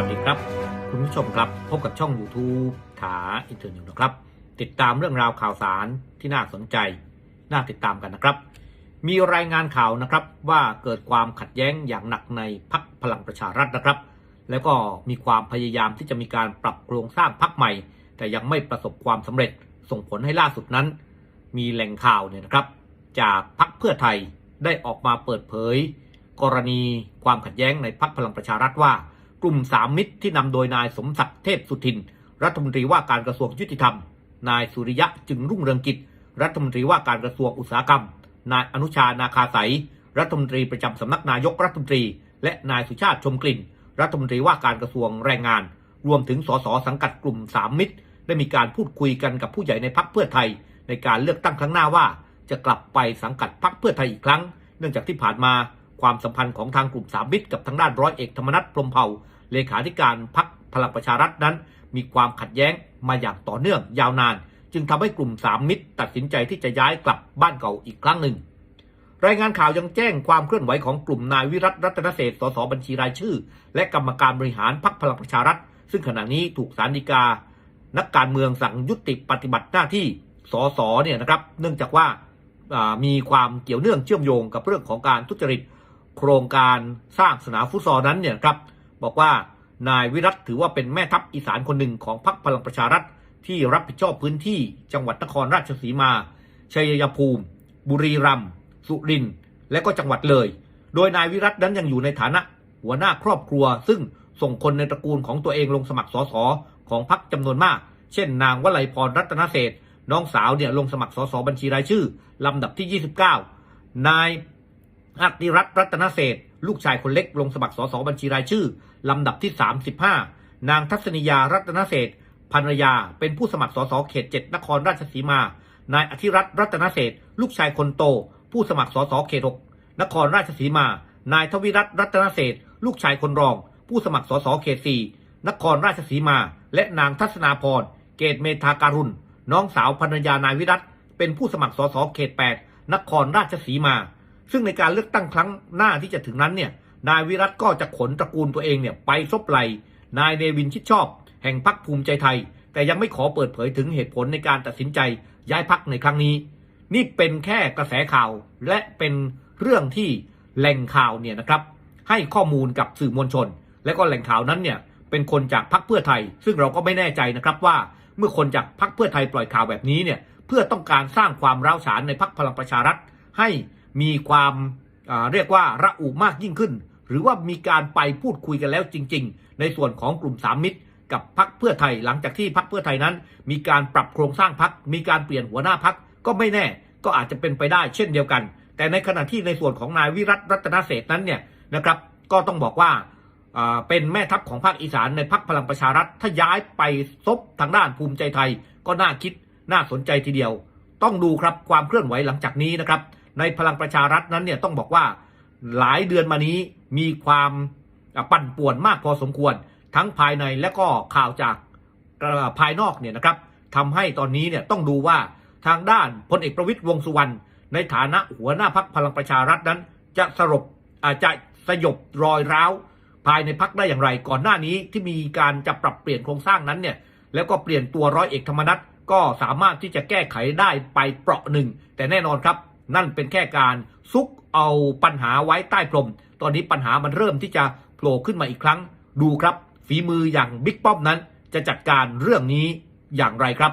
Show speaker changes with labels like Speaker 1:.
Speaker 1: วัสดีครับ คุณผู้ชมครับ พบกับช่อง YouTube ถาอินเทอร์นิวนะครับ ติดตามเรื่องราวข่าวสารที่น่าสนใจ น่าติดตามกันนะครับ มีรายงานข่าวนะครับว่าเกิดความขัดแย้งอย่างหนักในพักพลังประชารัฐนะครับ แล้วก็มีความพยายามที่จะมีการปรับโครงสร้างพักใหม่ แต่ยังไม่ประสบความสำเร็จส่งผลให้ล่าสุดนั้น มีแหล่งข่าวเนี่ยนะครับ จากพักเพื่อไทยได้ออกมาเปิดเผย กรณีความขัดแย้งในพักพลังประชารัฐว่า กลุ่มสามมิตรที่นำโดยนายสมศักดิ์เทพสุทิน รัฐมนตรีว่าการกระทรวงยุติธรรม นายสุริยะจึงรุ่งเรืองกิจ รัฐมนตรีว่าการกระทรวงอุตสาหกรรม นายอนุชานาคาใสยรัฐมนตรีประจำสำนักนายกรัฐมนตรี และนายสุชาติชมกลิ่น รัฐมนตรีว่าการกระทรวงแรงงาน รวมถึงสสสังกัดกลุ่มสามมิตร ได้มีการพูดคุยกันกับผู้ใหญ่ในพักเพื่อไทย ในการเลือกตั้งครั้งหน้าว่า จะกลับไปสังกัดพักเพื่อไทยอีกครั้ง เนื่องจากที่ผ่านมาความสัมพันธ์ของทางกลุ่มสามมิตรกับทางด้านร้อยเอกธรรมนัฐพรมเผ่า เลขาธิการพักพลังประชารัฐนั้น มีความขัดแย้งมาอย่างต่อเนื่องยาวนาน จึงทำให้กลุ่มสามมิตร ตัดสินใจที่จะย้ายกลับบ้านเก่าอีกครั้งหนึ่ง รายงานข่าวยังแจ้งความเคลื่อนไหวของกลุ่มนายวิรัตรัตนเศษสสบัญชีรายชื่อ และกรรมการบริหารพักพลังประชารัฐ ซึ่งขณะนี้ถูกสารดีกา นักการเมืองสั่งยุติปฏิบัติหน้าที่สสเนี่ยนะครับ เนื่องจากว่ามีความเกี่ยวเนื่องเชื่อมโยงกับเรื่องของการทุจริต โครงการสร้างสนามฟุตซอลนั้นเนี่ยครับ บอกว่านายวิรัตถือว่าเป็นแม่ทัพอีสานคนหนึ่งของพรรคพลังประชารัฐที่รับผิดชอบพื้นที่จังหวัดนครราชสีมา ชัยภูมิ บุรีรัมย์ สุรินทร์ และก็จังหวัดเลย โดยนายวิรัตนั้นยังอยู่ในฐานะ หัวหน้าครอบครัว ซึ่งส่งคนในตระกูลของตัวเองลงสมัครสสของพรรคจำนวนมาก เช่น นางวลัยพรรัตนเศษน้องสาวเนี่ยลงสมัครสสบัญชีรายชื่อ ลำดับที่ 29 นายอัติรัตน์รัตนเศษ ลูกชายคนเล็กลงสมัครสสบัญชีรายชื่อ ลำดับที่ 35 นางทัศนียารัตนเศษภรรยา เป็นผู้สมัครสสเขต7นครราชสีมา นายอธิรัตน์รัตนเศษลูกชายคนโต ผู้สมัครสสเขต6นครราชสีมา นายทวิรัตน์รัตนเศษลูกชายคนรอง ผู้สมัครสสเขต4นครราชสีมา และนางทัศนาพรเกตเมธาการุณ น้องสาวภรรยานายวิรัตเป็นผู้สมัครสสเขต 8 นครราชสีมา ซึ่งในการเลือกตั้งครั้งหน้าที่จะถึงนั้นเนี่ยนายวิรัตก็จะขนตระกูลตัวเองเนี่ยไปซบไหลนายเนวินชิดชอบ แห่งพรรคภูมิใจไทย แต่ยังไม่ขอเปิดเผยถึงเหตุผลในการตัดสินใจย้ายพักในครั้งนี้ นี่เป็นแค่กระแสข่าวและเป็นเรื่องที่แหล่งข่าวเนี่ยนะครับ ให้ข้อมูลกับสื่อมวลชน และก็แหล่งข่าวนั้นเนี่ยเป็นคนจากพรรคเพื่อไทย ซึ่งเราก็ไม่แน่ใจนะครับว่า เมื่อคนจากพรรคเพื่อไทยปล่อยข่าวแบบนี้เนี่ยเพื่อต้องการสร้างความร้าวฉานในพรรคพลังประชารัฐให้ มีความเรียกว่าระอุมากยิ่งขึ้น หรือว่ามีการไปพูดคุยกันแล้วจริง ๆ ในส่วนของกลุ่มสามมิตร กับพรรคเพื่อไทยหลังจากที่พรรคเพื่อไทยนั้น มีการปรับโครงสร้างพรรคมีการเปลี่ยนหัวหน้าพรรคก็ไม่แน่ ก็อาจจะเป็นไปได้เช่นเดียวกัน แต่ในขณะที่ในส่วนของนายวิรัตรัตนเศษนั้นเนี่ยนะครับ ก็ต้องบอกว่าเป็นแม่ทัพของภาคอีสานในพรรคพลังประชารัฐถ้าย้ายไปซบทางด้านภูมิใจไทย ก็น่าคิดน่าสนใจทีเดียว ต้องดูครับความเคลื่อนไหวหลังจากนี้นะครับ ในพลังประชารัฐนั้นเนี่ยต้องบอกว่าหลายเดือนมานี้มีความปั่นป่วนมากพอสมควร ทั้งภายในและก็ข่าวจากภายนอกเนี่ยนะครับทำให้ตอนนี้เนี่ยต้องดูว่าทางด้านพลเอกประวิตยวงสุวรรณในฐานะหัวหน้าพักพลังประชารัฐนั้น จะสรุปอาจจะสยบรอยร้าว ภายในพักได้อย่างไร ก่อนหน้านี้ที่มีการจะปรับเปลี่ยนโครงสร้างนั้นเนี่ยแล้วก็เปลี่ยนตัวร้อยเอกธรรมนัฐก็สามารถที่จะแก้ไขได้ไปเปราะหนึ่ง แต่แน่นอนครับ นั่นเป็นแค่การซุกเอาปัญหาไว้ใต้พรม ตอนนี้ปัญหามันเริ่มที่จะโผล่ขึ้นมาอีกครั้ง ดูครับ ฝีมืออย่างบิ๊กป้อมนั้น จะจัดการเรื่องนี้อย่างไรครับ